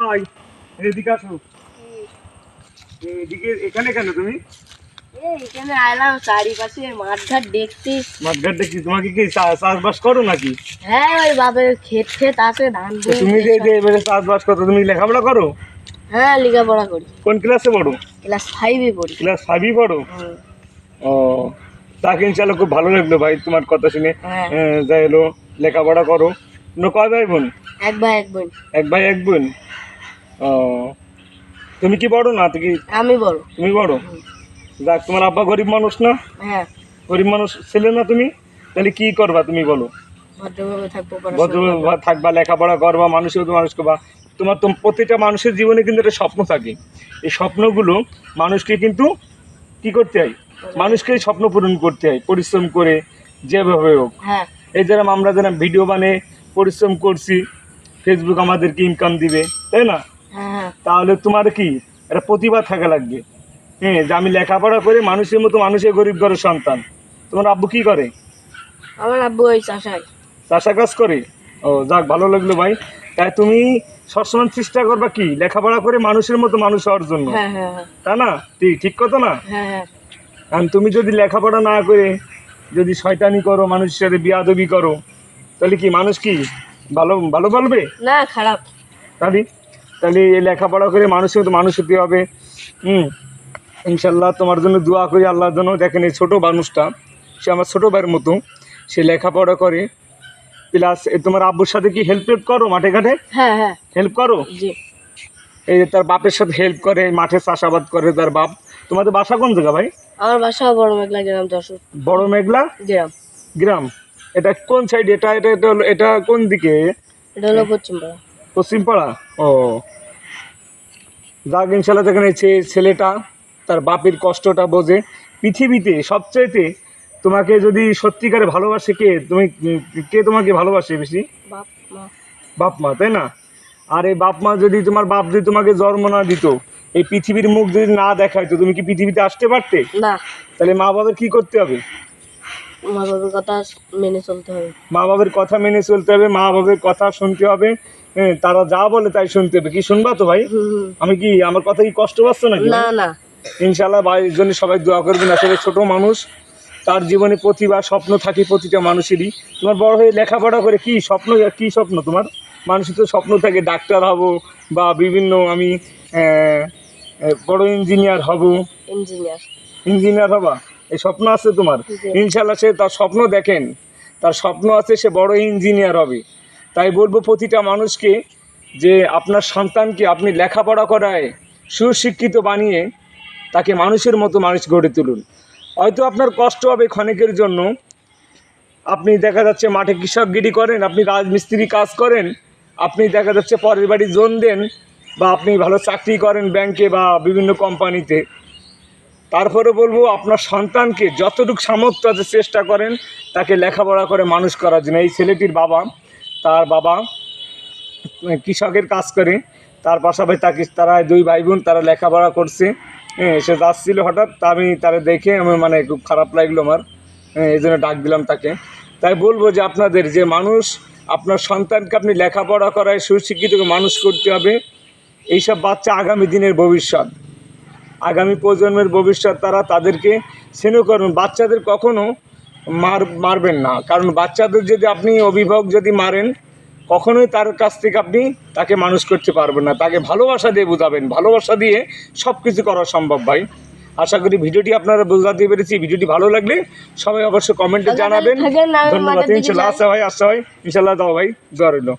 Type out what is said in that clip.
ভাই এদিকে আসো। এদিকে এখানে কেন তুমি? এখানে আইলাম চারিপাশে মাঠঘাট দেখতে মাঠঘাটে কি তোমাকে কি চাষবাস করো নাকি? হ্যাঁ ওই বাপের ক্ষেত ক্ষেত আছে ধান তুমি যে যে এবারে চাষবাস করো তুমি লেখাপড়া করো? হ্যাঁ লেখাপড়া করি। কোন ক্লাসে পড়ো? ক্লাস ফাইভে পড়ি। ক্লাস পড়ো? ও তাকে ইনশাল্লাহ খুব ভালো লাগল ভাই তোমার কথা শুনে। হ্যাঁ। যাই এলো লেখাপড়া করো। তোমরা কয় ভাই বোন? এক ভাই এক বোন। এক ভাই এক বোন? ও। তুমি কি বড় না? তুমি আমি বড়। তুমি বড়? যাক তোমার আব্বা গরিব মানুষ না? হ্যাঁ। গরিব মানুষ ছেলে না তুমি? তাহলে কি করবা তুমি বলো? ভদ্রভাবে ভদ্র থাকবা লেখাপড়া করবা মানুষের তো মানুষ করবা। তোমার তো প্রতিটা মানুষের জীবনে কিন্তু একটা স্বপ্ন থাকে। এই স্বপ্নগুলো মানুষকে কিন্তু কি করতে হয়? মানুষকে স্বপ্ন পূরণ করতে হয় পরিশ্রম করে যেভাবে হোক। হ্যাঁ। এই যেরকম আমরা যেরকম ভিডিও বানিয়ে পরিশ্রম করছি ফেসবুক আমাদেরকে ইনকাম দিবে তাই না? তাহলে তোমার কি? একটা প্রতিভা থাকা লাগবে। হ্যাঁ যে আমি লেখাপড়া করে মানুষের মতো মানুষের গরিব ঘরের সন্তান। তোমার আব্বু কি করে? আমার আব্বু ওই চাষাই চাষা কাজ করে? ও যাক ভালো লাগল ভাই। তাই তুমি সবসময় চেষ্টা করবা কি? লেখাপড়া করে মানুষের মতো মানুষ হওয়ার জন্য। হ্যাঁ হ্যাঁ হ্যাঁ। তা না? ঠিক ঠিক কথা না? কারণ তুমি যদি লেখাপড়া না করে যদি শয়তানি করো মানুষের সাথে বিয়াদবি করো তাহলে কি মানুষ কি ভালো ভালো বলবে না খারাপ। তাহলে? তাহলে এই লেখাপড়া করে মানুষের মতো মানুষ হতে হবে। হুম? ইনশাল্লাহ তোমার জন্য দোয়া করি আল্লাহর জন্য। দেখেন এই ছোটো মানুষটা সে আমার ছোটো ভাইয়ের মতো সে লেখাপড়া করে। প্লাস তোমার আব্বুর সাথে কি হেল্প টেল্প করো মাঠে ঘাটে? হ্যাঁ হ্যাঁ। হেল্প করো? এই যে তার বাপের সাথে হেল্প করে মাঠে চাষাবাদ করে তার বাপ। তোমাদের বাসা কোন জায়গা ভাই? আমার বাসা বড় মেঘলা গ্রাম যশোর। বড় মেঘলা গ্রাম। গ্রাম। এটা কোন সাইড এটা এটা এটা কোন দিকে? এটা হলো পশ্চিমপাড়া পশ্চিমপাড়া? ও। যাক ইনশাল্লাহ এই ছেলেটা তার বাপের কষ্টটা বোঝে। পৃথিবীতে সবচাইতে তোমাকে যদি সত্যিকারে ভালোবাসে কে তুমি কে তোমাকে ভালোবাসে বেশি? বাপ মা। বাপ মা তাই না? আর এই বাপ মা যদি তোমার বাপ যদি তোমাকে জন্ম না দিত এই পৃথিবীর মুখ যদি না দেখাইতো তুমি কি পৃথিবীতে আসতে পারতে? না। তাহলে মা বাবার কি করতে হবে? মা বাবার কথা মেনে চলতে হবে। মা বাবার কথা মেনে চলতে হবে মা বাবার কথা শুনতে হবে। তারা যা বলে তাই শুনতে হবে। কি শুনবা তো ভাই। আমি কি আমার কথা কি কষ্ট পাচ্ছ নাকি না না। ইনশাল্লাহ ভাইয়ের জন্য সবাই দোয়া করবেন। আসলে ছোট মানুষ তার জীবনে প্রতিভা স্বপ্ন থাকে প্রতিটা মানুষেরই। তোমার বড় হয়ে লেখাপড়া করে কি স্বপ্ন কি স্বপ্ন তোমার? মানুষের তো স্বপ্ন থাকে ডাক্তার হব বা বিভিন্ন আমি বড় ইঞ্জিনিয়ার হব। ইঞ্জিনিয়ার। ইঞ্জিনিয়ার হবা? এই স্বপ্ন আছে তোমার। ইনশাল্লাহ সে তার স্বপ্ন দেখেন। তার স্বপ্ন আছে সে বড় ইঞ্জিনিয়ার হবে। তাই বলব প্রতিটা মানুষকে যে আপনার সন্তানকে আপনি লেখাপড়া করায় সুশিক্ষিত বানিয়ে তাকে মানুষের মতো মানুষ গড়ে তুলুন। হয়তো আপনার কষ্ট হবে ক্ষণিকের জন্য। আপনি দেখা যাচ্ছে মাঠে কৃষকগিরি করেন আপনি রাজমিস্ত্রি কাজ করেন আপনি দেখা যাচ্ছে পরের বাড়ি জোন দেন বা আপনি ভালো চাকরি করেন ব্যাংকে বা বিভিন্ন কোম্পানিতে। তারপরে বলব আপনার সন্তানকে যতটুকু সামর্থ্য আছে চেষ্টা করেন, তাকে লেখাপড়া করে মানুষ করার জন্য। এই ছেলেটির বাবা, তার বাবা কৃষকের কাজ করে, তার পাশাপাশি তাকে তারা দুই ভাই বোন তারা লেখাপড়া করছে। হ্যাঁ সে যাচ্ছিল হঠাৎ, তা আমি তারা দেখে আমি মানে খুব খারাপ লাগল আমার। হ্যাঁ এই জন্য ডাক দিলাম তাকে। তাই বলব যে আপনাদের যে মানুষ, আপনার সন্তানকে আপনি লেখাপড়া করায় সুশিক্ষিতকে মানুষ করতে হবে। এইসব বাচ্চা আগামী দিনের ভবিষ্যৎ। আগামী প্রজন্মের ভবিষ্যৎ তারা তাদেরকে স্নেহ করবেন। বাচ্চাদের কখনো মার মারবেন না। কারণ বাচ্চাদের যদি আপনি অভিভাবক যদি মারেন কখনোই তার কাছ থেকে আপনি তাকে মানুষ করতে পারবেন না। তাকে ভালোবাসা দিয়ে বোঝাবেন। ভালোবাসা দিয়ে সব কিছু করা সম্ভব ভাই। আশা করি ভিডিওটি আপনারা বোঝাতে পেরেছি। ভিডিওটি ভালো লাগলে সবাই অবশ্যই কমেন্টে জানাবেন। ধন্যবাদ। ইনশাল্লাহ আসা ভাই আসা ভাই ইনশাল্লাহ দাও ভাই। দোয়া রইল।